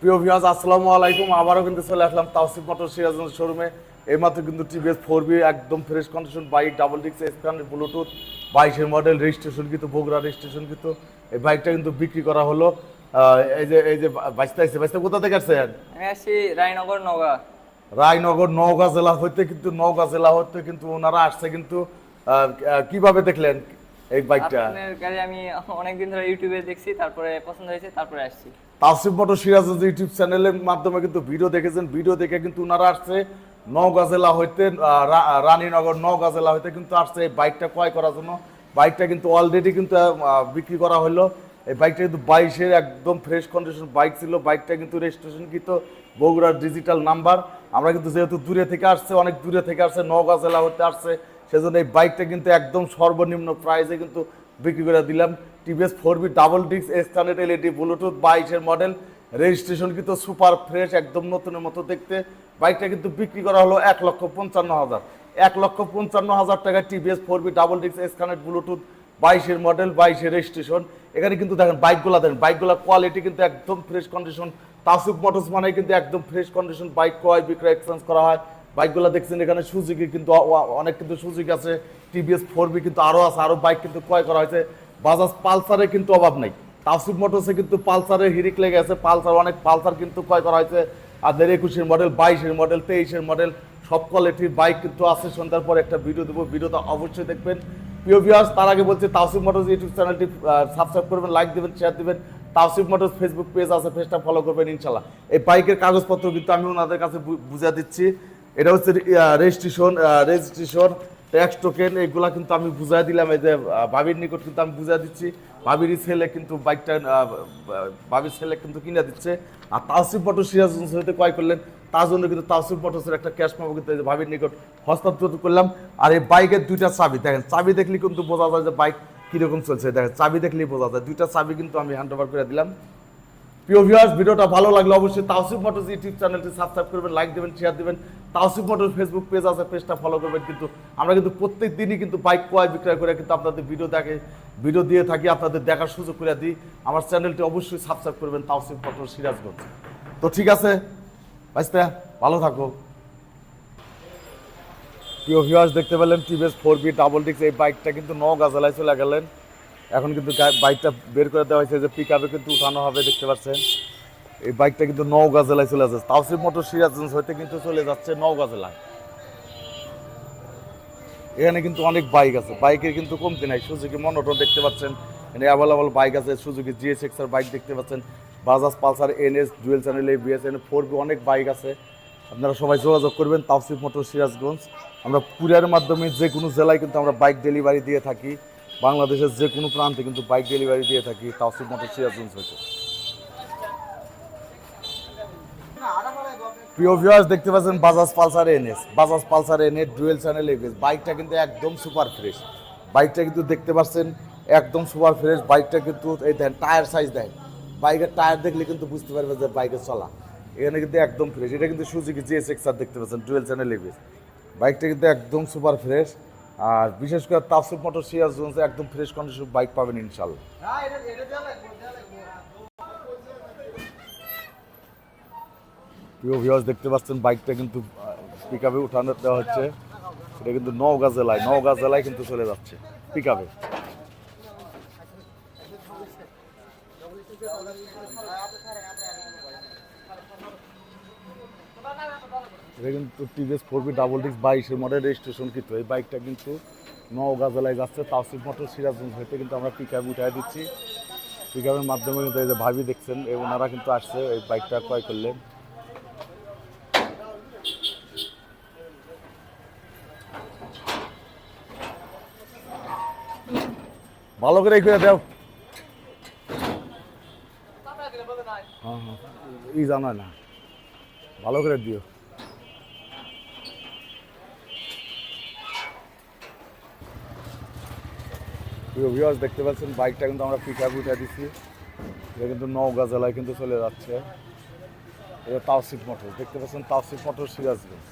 প্রিয় ভিউয়ার্স আসসালামু আলাইকুম। আবারও কিন্তু চলে আসলাম তাওসিফ মোটর সিরাজগঞ্জ শোরুমে এইমাত্র কিন্তু টিভিএস ফোর বি একদম ফ্রেশ কন্ডিশন বাইক ডাবল ডিক্স স্ক্যান ব্লুটুথ বাইশের মডেল রেজিস্ট্রেশন কিন্তু বগুড়া রেজিস্ট্রেশন কিন্তু এই বাইকটা কিন্তু বিক্রি করা হলো এই যে এই যে বাইশটা আসছে বাইশটা কোথা থেকে আসছেন আমি আসছি রায়নগর নগা রায়নগর নওগাঁ জেলা হইতে কিন্তু নওগাঁ জেলা হইতে কিন্তু ওনারা আসছে কিন্তু কীভাবে দেখলেন এই বাইকটা আপনার গাড়ি আমি অনেকদিন ধরে ইউটিউবে দেখছি তারপরে পছন্দ হয়েছে তারপরে আসছি। তাসিফ মোটর সিরাজগঞ্জ ইউটিউব চ্যানেলের মাধ্যমে কিন্তু ভিডিও দেখেছেন। ভিডিও দেখে কিন্তু ওনারা আসছে নওগাঁ জেলা হইতে রানীনগর নওগাঁ জেলা হইতে কিন্তু আসছে এই বাইকটা ক্রয় করার জন্য। বাইকটা কিন্তু অলরেডি কিন্তু বিক্রি করা হলো এই বাইকটা কিন্তু বাইশের একদম ফ্রেশ কন্ডিশন বাইক ছিল। বাইকটা কিন্তু রেজিস্ট্রেশন কিন্তু বগুড়ার ডিজিটাল নাম্বার আমরা কিন্তু যেহেতু দূরে থেকে আসছে, অনেক দূরে থেকে আসছে নওগাঁ জেলা হতে আসছে, সেজন্য এই বাইকটা কিন্তু একদম সর্বনিম্ন প্রাইসে কিন্তু বিক্রি করে দিলাম। টিভিএস ফোর বি ডাবল ডিক্স এক্সটার্নেট এলইডি, ব্লুটুথ বাইশের মডেল। রেজিস্ট্রেশন কিন্তু সুপার ফ্রেশ, একদম নতুনের মতো দেখতে। বাইকটা কিন্তু বিক্রি করা হলো এক লক্ষ পঞ্চান্ন হাজার। এক লক্ষ পঞ্চান্ন হাজার টাকা টিভিএস ফোর বি ডাবল ডিক্স এক্সটার্নেট ব্লুটুথ বাইশের মডেল বাইশের রেজিস্ট্রেশন। এখানে কিন্তু দেখেন বাইকগুলো দেখেন, বাইকগুলো কোয়ালিটি কিন্তু একদম ফ্রেশ কন্ডিশন তাসুক মোটরস মানে কিন্তু একদম ফ্রেশ কন্ডিশন বাইক ক্রয় বিক্রয় এক্সচেঞ্জ করা হয়। বাইকগুলো দেখছেন এখানে সুজুকি কিন্তু অনেক কিন্তু সুজুকি আছে টিভিএস ফোর বি কিন্তু আরও আছে আরও বাইক কিন্তু ক্রয় করা হয়েছে। বাজাজ পালসারের কিন্তু অভাব নেই। তাসুক মোটরসে কিন্তু পালসারে হিরিক লেগে আছে পালসার অনেক পালসার কিন্তু ক্রয় করা হয়েছে। আপনার একুশের মডেল বাইশের মডেল তেইশের মডেল সব কোয়ালিটির বাইক কিন্তু আছে। সন্ধ্যার পর একটা ভিডিও দেবো ভিডিওটা অবশ্যই দেখবেন। প্রিয় ভিউয়ার্স তার আগে বলছি তাওসিফ মোটরস ইউটিউব চ্যানেলটি সাবস্ক্রাইব করবেন লাইক দেবেন শেয়ার দিবেন। তাওসিফ মোটরস ফেসবুক পেজ আছে পেজটা ফলো করবেন ইনশাল্লাহ এই বাইকের কাগজপত্র কিন্তু আমি ওনাদের কাছে বু- বুঝা দিচ্ছি। এটা হচ্ছে রেজিস্ট্রেশন রেজিস্ট্রেশন ট্যাক্স টোকেন এগুলা কিন্তু আমি বুঝাই দিলাম। এই যে ভাবির নিকট কিন্তু আমি বুঝাই দিচ্ছি। ভাবিরই ছেলে কিন্তু বাইকটা ভাবির ছেলে কিন্তু কিনে দিচ্ছে। আর মোটর সিরাজগঞ্জ হইতে ক্রয় করলেন। তার জন্য কিন্তু তাওসিফ মোটরসের একটা ক্যাশ পাবো কিন্তু ভাবির নিকট হস্তান্তর করলাম। আর এই বাইকের দুইটা চাবি, দেখেন, চাবি দেখলে কিন্তু বোঝা যায় যে বাইক কীরকম চলছে। দেখেন, চাবি দেখলেই বোঝা যায়। দুইটা চাবি কিন্তু আমি হ্যান্ড ওভার করে দিলাম। প্রিয় ভিউয়ার্স ভিডিওটা ভালো লাগলে অবশ্যই তাওসিফ মোটরস ইউটিউব চ্যানেলটি সাবস্ক্রাইব করবেন লাইক দেবেন শেয়ার দেবেন। তাওসিফ মোটরস ফেসবুক পেজ আছে পেজটা ফলো করবেন কিন্তু আমরা কিন্তু প্রত্যেক দিনই কিন্তু বাইক ক্রয় বিক্রয় করে কিন্তু আপনাদের ভিডিও দেখে ভিডিও দিয়ে থাকি, আপনাদের দেখার সুযোগ করে দিই। আমার চ্যানেলটি অবশ্যই সাবস্ক্রাইব করবেন তাওসিফ মোটরস সিরাজগঞ্জ। তো ঠিক আছে বাঁচতে ভালো থাকো। প্রিয় ভিউয়ার্স দেখতে পেলেন টিভিএস ফোর বি ডাবল ডিক্স এই বাইকটা কিন্তু নওগাঁ জেলায় চলে গেলেন। এখন কিন্তু বাইকটা বের করে দেওয়া হয়েছে যে পিক আপে কিন্তু উঠানো হবে, দেখতে পাচ্ছেন? এই বাইকটা কিন্তু নওগাঁ জেলায় চলে যাচ্ছে তাওসিফ মোটর সিরাজগঞ্জ হইতে কিন্তু চলে যাচ্ছে নওগাঁ জেলায়। এখানে কিন্তু অনেক বাইক আছে। বাইকের কিন্তু কমতি নাই। সুজুকি মনোটন দেখতে পাচ্ছেন। এখানে অ্যাভেলেবল বাইক আছে, সুজুকি জিএস এক্স বাইক দেখতে পাচ্ছেন। Bajaj Pulsar NS dual channel ABS N four V অনেক বাইক আছে। আপনারা সবাই যোগাযোগ করবেন, তাওসিফ মোটর সিরাজগঞ্জ। আমরা কুরিয়ারের মাধ্যমে যে কোনো জেলায় কিন্তু আমরা বাইক ডেলিভারি দিয়ে থাকি। বাংলাদেশের যে কোনো প্রান্তে কিন্তু বাইক ডেলিভারি দিয়ে থাকি, তাওসিফ মোটর সিরাজগঞ্জ হয়েছে প্রিয় ভিউয়ার্স দেখতে পাচ্ছেন Bajaj Pulsar NS Bajaj Pulsar NS dual channel ABS বাইকটা কিন্তু একদম সুপার ফ্রেশ বাইকটা কিন্তু দেখতে পাচ্ছেন একদম সুপার ফ্রেশ বাইকটা কিন্তু এই দেখেন টায়ার সাইজ দেখেন বাইকের টায়ার দেখলে কিন্তু বুঝতে পারবে যে বাইকের চলা। এখানে কিন্তু একদম ফ্রেশ এটা কিন্তু সুজুকি জিএস এক্সার দেখতে পাচ্ছেন ডুয়েল চ্যানেল এবিএস বাইকটা কিন্তু একদম সুপার ফ্রেশ আর বিশেষ করে তাফসিফ মোটর সিরাজগঞ্জ একদম ফ্রেশ কন্ডিশন বাইক পাবেন ইনশাল্লাহ ভিউয়ার্স দেখতে পাচ্ছেন বাইকটা কিন্তু পিক আপে উঠানো দেওয়া হচ্ছে। এটা কিন্তু নওগাঁ জেলায় নওগাঁ জেলায় কিন্তু চলে যাচ্ছে পিক আপে এটা কিন্তু টিভিএস ফোর বি ডাবল ডিক্স বাইশের মডেল রেজিস্ট্রেশন কিন্তু এই বাইকটা কিন্তু নওগাঁ জেলায় যাচ্ছে তাওসিফ মোটর সিরাজগঞ্জ হইতে কিন্তু আমরা পিক আপ উঠাই দিচ্ছি। পিক আপের মাধ্যমে কিন্তু এই যে ভাবি দেখছেন এই ওনারা কিন্তু আসছে এই বাইকটা ক্রয় করলেন। ভালো করে করে দাও। হ্যাঁ হ্যাঁ। ই জানা না। ভালো করে দিও। ভিউয়ার্স দেখতে পাচ্ছেন বাইকটা কিন্তু আমরা পিক আপ উঠে দিচ্ছি এটা কিন্তু নওগাঁ জেলায় কিন্তু চলে যাচ্ছে। এটা তাওসিফ মোটর দেখতে পাচ্ছেন তাওসিফ মোটর সিরাজগঞ্জ।